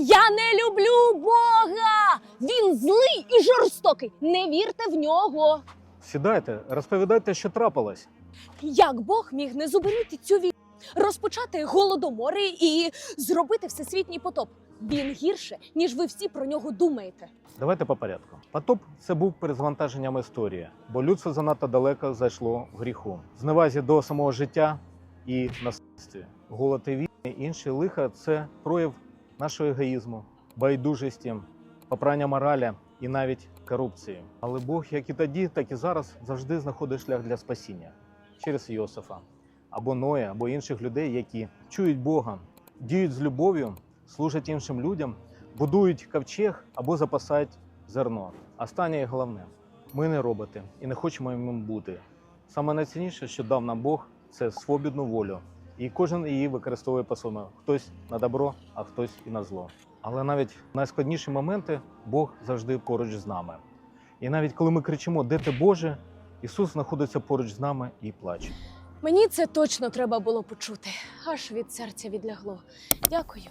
Я не люблю Бога! Він злий і жорстокий. Не вірте в нього. Сідайте, розповідайте, що трапилось. Як Бог міг не зупинити цю війну, розпочати голодомори і зробити всесвітній потоп? Він гірше, ніж ви всі про нього думаєте. Давайте по порядку. Потоп це був перезвантаженням історії, бо людство занадто далеко зайшло в гріху. Зневазі до самого життя і насильстві. Голод і війни, інші лиха це прояв нашого егоїзму, байдужості, попрання моралі і навіть корупції. Але Бог, як і тоді, так і зараз, завжди знаходить шлях для спасіння через Йосифа або Ноя, або інших людей, які чують Бога, діють з любов'ю, служать іншим людям, будують ковчег або запасають зерно. Останнє і головне ми не роботи і не хочемо їм бути. Саме найцінніше, що дав нам Бог, це свобідну волю. І кожен її використовує по-своєму. Хтось на добро, а хтось і на зло. Але навіть найскладніші моменти Бог завжди поруч з нами. І навіть коли ми кричимо, де ти Боже, Ісус знаходиться поруч з нами і плаче. Мені це точно треба було почути. Аж від серця відлягло. Дякую.